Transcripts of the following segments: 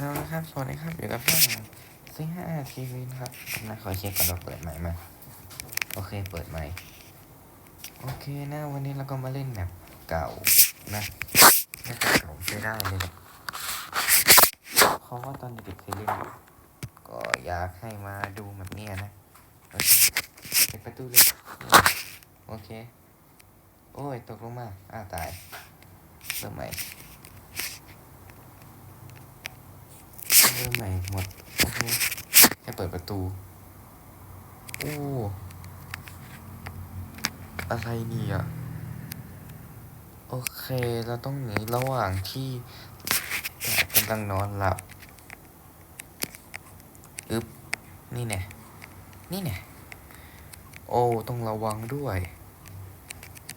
เอาละครับสวัสดีครับอยู่กับช่องซีห้าทีวีนะครับผมนะขอเช็คก่อนว่าเปิดใหม่ไหมโอเคเปิดใหม่โอเคนะวันนี้เราก็มาเล่นแบบเก่านะแบบเก่าใช้ได้เลยแหละเพราะว่าตอนเด็กๆเคยเล่นก็อยากให้มาดูแบบนี้นะโอเคปิดประตูเลยโอเค โอ้ยตกลงมาอ้าวตายเริ่มใหม่ เริ่มใหม่หมดโอเคแค่เปิดประตู โอ้อะไรนี่ยโอเค เราต้องหนีระหว่างที่กะกำลังนอนหลับอึบนี่แน่นี่แน่โอ้ต้องระวังด้วย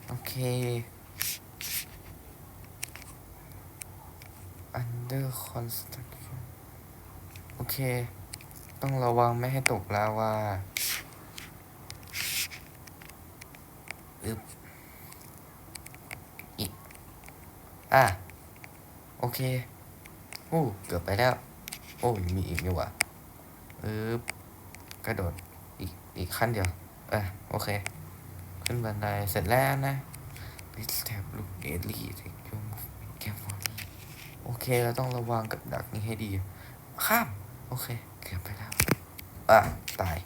โอเค under construction โอเค ต้องระวังไม่ให้ตกลาวาอึบอีกอะ โอเคโอ้เกือบไปแล้ว โอ้ยมีอีกนี่ว่าอึบกระโดด อีก อีกขั้นเดียวอะโอเค ขึ้นบันไดเสร็จแล้วนะ Please tap look daily take your move carefully โอเค เราต้องระวังกับดักนี้ให้ดี ข้าม โอเค เกือบไปแล้ว อะ ตาย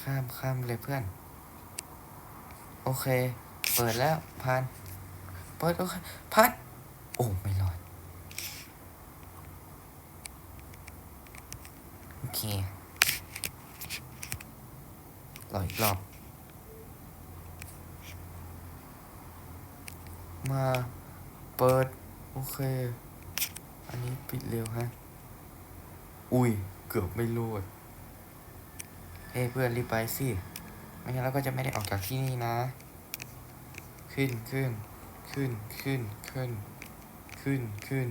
ข้ามข้ามเลยเพื่อน โอเค เปิดแล้วผ่านเปิดโอเคผ่านโอ้ ไม่รอด โอเครออีกรอบ มาเปิด โอเค อันนี้ปิดเร็วฮะ อุ้ย เกือบไม่รอดเฮ้เพื่อนรีบไปสิไม่งั้นเราก็จะไม่ได้ออกจากที่นี่นะ ขึ้นขึ้น ขึ้นขึ้นขึ้น ขึ้นขึ้น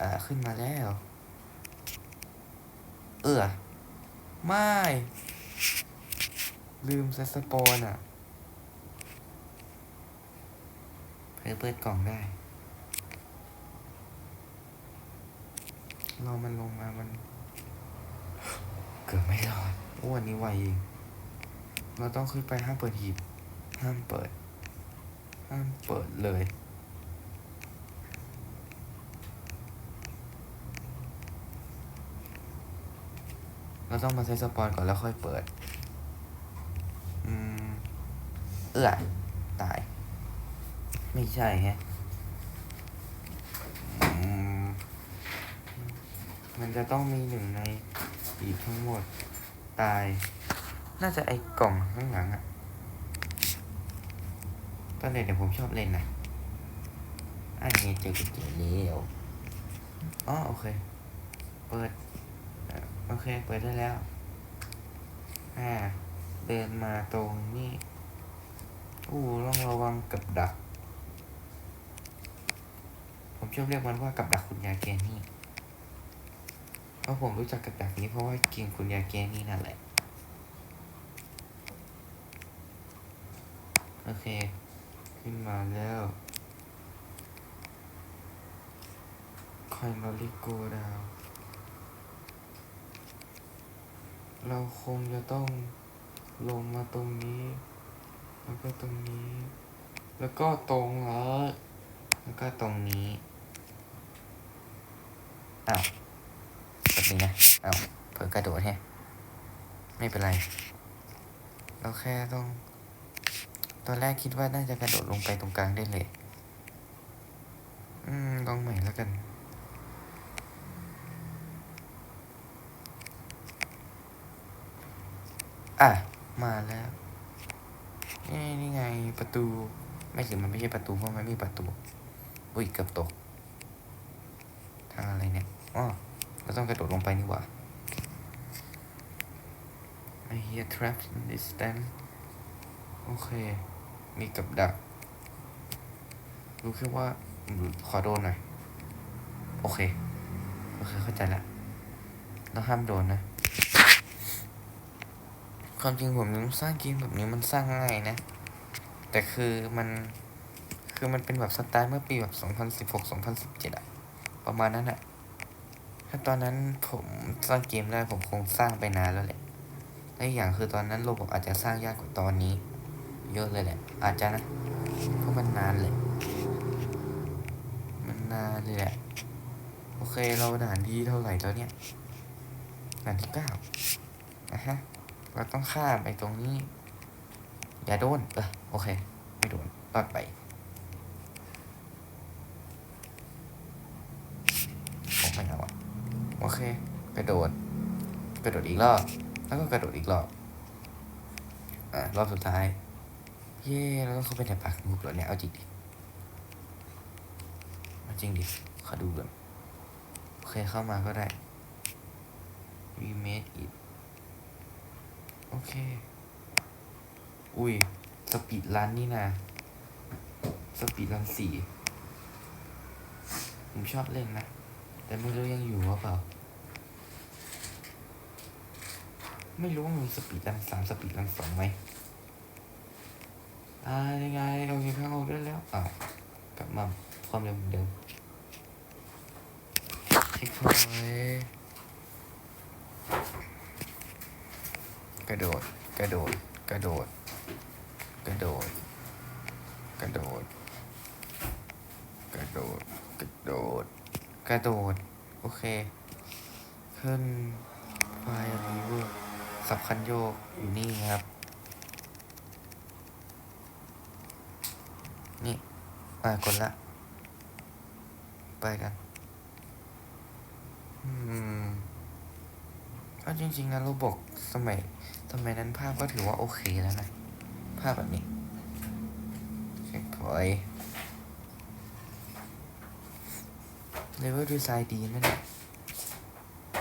อ่าขึ้นมาแล้ว เออไม่ ลืมเซสปอนอะ เพื่ อเปิดกล่องได้รอมันลงมามัน เกือบไม่รอดโอ้วันนี้ไวเองเราต้องขึ้นไปห้ามเปิดหีบ ห้ามเปิด ห้ามเปิดเลยเราต้องมาใช้สปอนก่อนแล้วค่อยเปิด อืม เอื้อ ไม่ใช่ฮะมันจะต้องมีหนึ่งในอีกทั้งหมดตาย น่าจะไอ้กล่องข้างหลังอะตอนเด็กเนี่ยผมชอบเล่นนะอันนี้เจอกุญแจแล้วอ๋อโอเค เปิด โอเค เปิดได้แล้ว อ่า เดินมาตรงนี้ อู้ต้องระวังกับดัก ผมชอบเรียกมันว่ากับดักคุณยาแกนี่ เพราะผมรู้จักกับดักนี้เพราะว่ากินคุณยาแกนี่นั่นแหละ โอเค ขึ้นมาแล้วคอยมาริโกดาว เราคงจะต้องลงมาตรงนี้ แล้วก็ตรงนี้ แล้วก็ตรงแล้วแล้วก็ตรงนี้ อ้าวแบบนี้นะอ้าวเพิ่งกระโดดแฮะไม่เป็นไร เราแค่ต้อง ตอนแรกคิดว่าน่าจะกระโดดลงไปตรงกลางได้เลย อืมลองใหม่แล้วกันอะ มาแล้ว นี่นี่ไงประตู ไม่ถึงมันไม่ใช่ประตูเพราะมันไม่มีประตู อุ้ยเกือบตก ทางอะไรเนี่ย อ๋อเราต้องกระโดดลงไปนี่หว่า I hear traps in distance โอเค มีกับดัก รู้แค่ว่า ขอโดนหน่อย โอเค โอเค เข้าใจละเราห้ามโดนนะ ความจริงผมสร้างเกมแบบนี้มันสร้างง่ายนะ แต่คือมัน คือมันเป็นแบบสไตล์เมื่อปีแบบ 2016 2017อะประมาณนั้นอะ ถ้าตอนนั้นผมสร้างเกมได้ผมคงสร้างไปนานแล้วแหละและอีกอย่างคือตอนนั้นโลบอกอาจจะสร้างยากกว่าตอนนี้ เยอะเลยแหละ อาจจะนะเพราะมันนานเลย มันนานเลยแหละโอเคเราด่านที่เท่าไหร่แล้วเนี่ยด่านที่เก้านะฮะเราต้องข้ามไปตรงนี้ อย่าโดนเออโอเค ไม่โดนรอดไป ผมไม่เอาอะโอ เค กระโดด กระโดดอีกรอบ แล้วก็กระโดดอีกรอบ อะ รอบสุดท้าย เย้แล้วก็เข้าไปในปากงูเหรอเนี่ย เอาจริงดิเอาจริงดิ ขอดูก่อนโอเคเข้ามาก็ได้ we made it โอเค อุ้ย สปีดรันนี่นะสปีดรันสี่ผมชอบเล่นนะ แต่ไม่รู้ยังอยู่หรือเปล่า ไม่รู้ว่ามีสปีดรันสามสปีดรันสองไหมอ่ายังไงโอเคข้างออกได้แล้วอ้ากลับมาความเร็วเหมือนเดิมเช็คพอยกระโดด กระโดด กระโดด กระโดด กระโดด กระโดด กระโดด กระโดด โอเค ขึ้นไฟรีเวอร์ สับคันโยกอยู่นี่ครับ นี่อ่ากดละ ไปกันอืมเอาจริงๆนะโรบอกสมัยสมัยนั้นภาพก็ถือว่าโอเคแล้วนะ ภาพแบบนี้เช็คพอยเลเวลดีไซน์ดีนะเนี่ย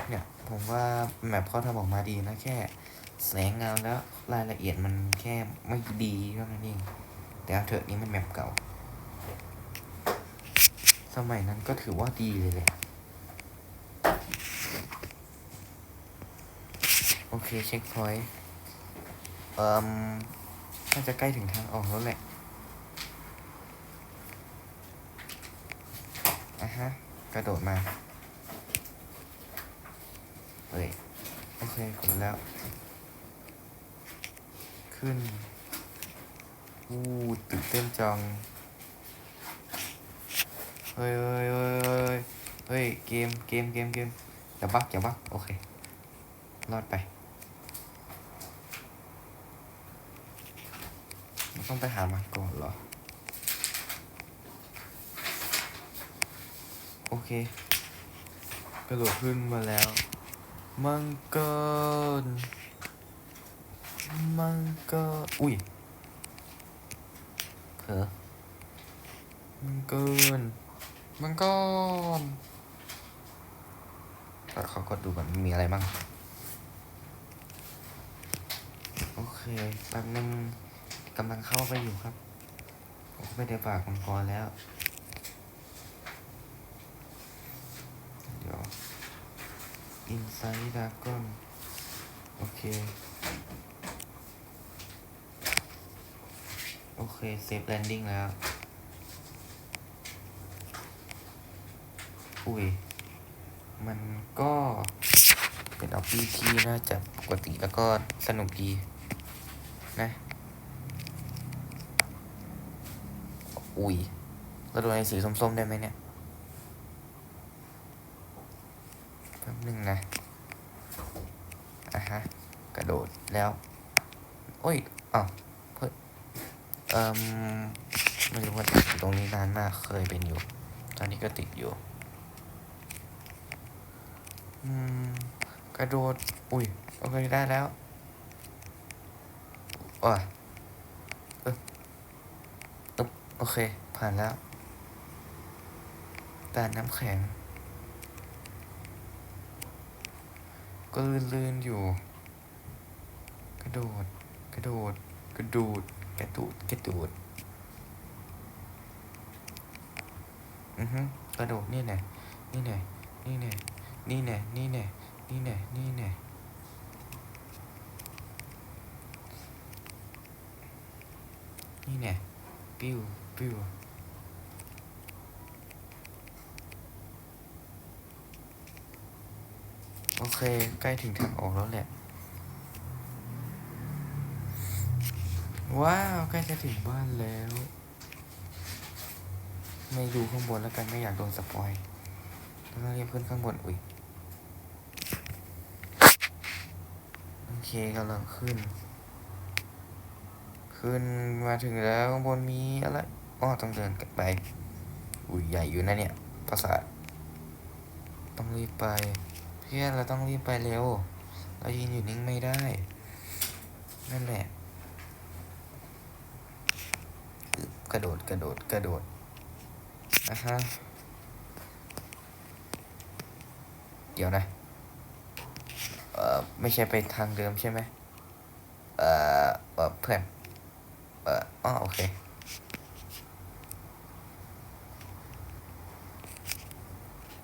เนี่ย ผมว่าแมปเขาทำออกมาดีนะแค่ สงเงาแล้วรายละเอียดมันแค่ไม่ดีเท่านั้นเองแต่เอาเถอะนี้มันแมปเก่า สมัยนั้นก็ถือว่าดีเลยแหละโอเคเช็คพอยต์เอ่มน่าจะใกล้ถึงทางออกแล้วแหละอะฮะ กระโดดมา เฮ้ย โอเคกดแล้ว ขึ้นอู้ตื่นเต้นจังเฮ้ยเฮ้ยเฮ้ยเฮ้ยเฮ้ยเกมเกมเกมเกมอย่าบักอย่าบักโอเครอดไปต้องไปหามาก่อนเหรอ โอเคกระโดดขึ้นมาแล้ว มังกร มังกรอุ้ยเผลอมังกรมังกรแต่เขาก็ดูก่อนมีอะไรบ้าง โอเคแป๊บนึงกำลังเข้าไปอยู่ครับผมไม่ได้ฝากมังกรแล้ว เดี๋ยว Inside Dragon โอเค โอเค เซฟแลนดิ้งแล้ว อุ้ย มันก็เป็นออปปี้ที่น่าจะปกติแล้วก็สนุกดี นะ อุ้ยเราโดนไอ้สีส้มๆได้ไหมเนี่ยแป๊บนึงนะ อะฮะ กระโดดแล้ว โอ้ยอ้าว เอ่มไม่รู้ว่าติดอยู่ตรงนี้นานมากเคยเป็นอยู่ ตอนนี้ก็ติดอยู่กระโดด อุ้ยโอเคได้แล้วอะเออเออโอเค ผ่านแล้วด่น้ำแข็ง ก็ลื่นๆอยู่ กระโดด กระโดด กระโดด กตูดกตูดอือฮึกระโดดนี่แน่นี่แน่นี่แน่นี่แน่นี่แน่นี่แน่นี่แน่นี่แน่ปิ้วปิ้วโอเค ใกล้ถึงทางออกแล้วแหละ ว้าวใกล้จะถึงบ้านแล้ว ไม่ดูข้างบนแล้วกันไม่อยากโดนสปอยต้องเรียบขึ้นข้างบนอุ้ยโอเคกำลังขึ้น ขึ้นมาถึงแล้วข้างบนมีอะไรอ้อต้องเดินกลับไป อุ้ยใหญ่อยู่นะเนี่ยปราสาทต้องรีบไป เพื่อนเราต้องรีบไปเร็ว เรายืนอยู่นิ่งไม่ได้ นั่นแหละอึ๊บ กระโดดกระโดดกระโดดอะฮะเดี๋ยวนะเอ่อไม่ใช่ไปทางเดิมใช่ไหมเอ่อเออเพื่อนเอ่ออ๋อโอเค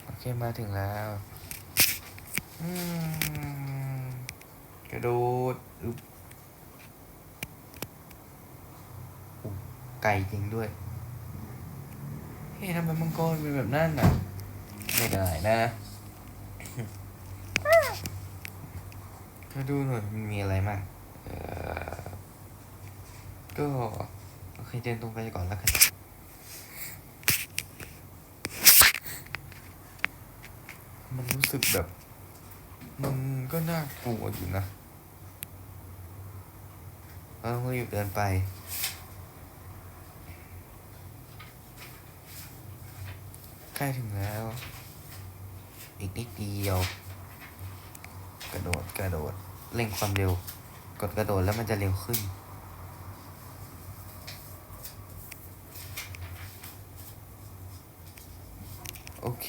โอเคมาถึงแล้วกระโดดอึ๊บ ไก่จริงด้วย เฮ้ยทำไมมังกรเป็นแบบนั้นน่ะไม่ได้นะก็ดูหน่อยมันมีอะไรมากเออก็โอเคเดินตรงไปก่อนแล้วกันมันรู้สึกแบบ มันก็น่ากลัวอยู่นะเราต้องรีบเดินไป ใกล้ถึงแล้ว อีกนิดเดียว กระโดดกระโดดเร่งความเร็ว กดกระโดดแล้วมันจะเร็วขึ้น โอเค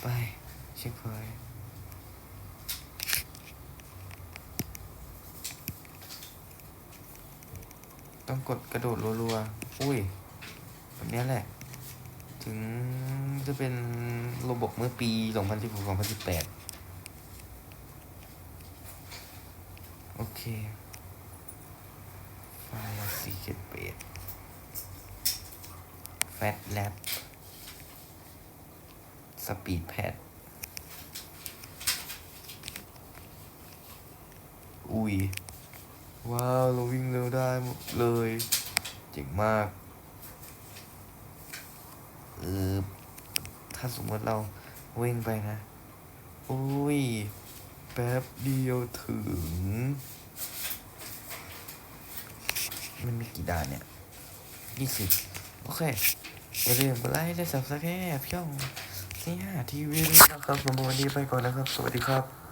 ไปเช็คพอยต์ต้องกดกระโดดรัวๆ อุ้ย แบบนี้แหละ ถึงจะเป็นระบบเมื่อปี 2016-2018 โอเคไฟล์ซีเกตเบดแฟตแลบสปีดแพดอุ้ย ว้าว เราวิ่งเร็วได้หมดเลย เจ๋งมาก เออถ้าสมมติเราวิ่งไปนะอุ้ย แป๊บเดียวถึง มันมีกี่ด่านเนี่ยยี่สิบโอเคอย่าลืมกดไลค์และ subscribe ช่องที่ห้าทีวีนะครับสำหรับวันนี้ไปก่อนนะครับ สวัสดีครับ